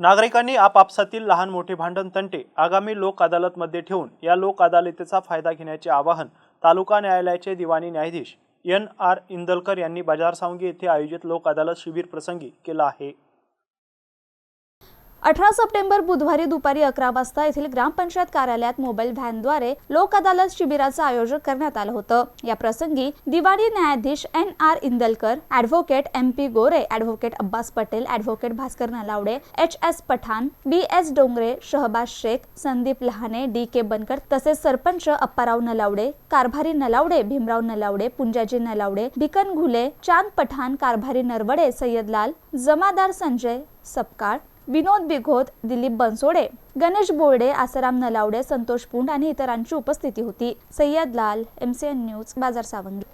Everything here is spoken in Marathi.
नागरिकांनी आपापसातील लहान मोठे भांडण तंटे आगामी लोक अदालतमध्ये ठेवून या लोक अदालतीचा फायदा घेण्याचे आवाहन तालुका न्यायालयाचे दिवाणी न्यायाधीश एन आर इंदलकर यांनी बाजारसावंगी येथे आयोजित लोक अदालत शिबिर प्रसंगी केलं आहे. अठरा सप्टेंबर बुधवारी दुपारी अकरा वाजता येथील ग्रामपंचायत कार्यालयात मोबाईल व्हॅनद्वारे लोक अदालत शिबिराचं आयोजन करण्यात आलं होतं. या प्रसंगी दिवाणी न्यायाधीश N R Indalkar advocate M P Gore advocate Abbas Patel advocate Bhaskar Nalawade H S Pathan B S Dongre Shahbaz Shaikh Sandeep Lahane D K Bankar तसेच सरपंच अप्पाराव नलावडे कारभारी नलावडे भीमराव नलावडे पुंजाजी नलावडे भिकन घुले चांद पठाण कारभारी नरवडे सय्यदलाल जमादार संजय सपकाळ विनोद बिघोत दिलीप बनसोडे गणेश बोर्डे आसाराम नलावडे संतोष पुंड आणि इतरांची उपस्थिती होती. सय्यद लाल एमसीएन न्यूज बाजार सावंगी.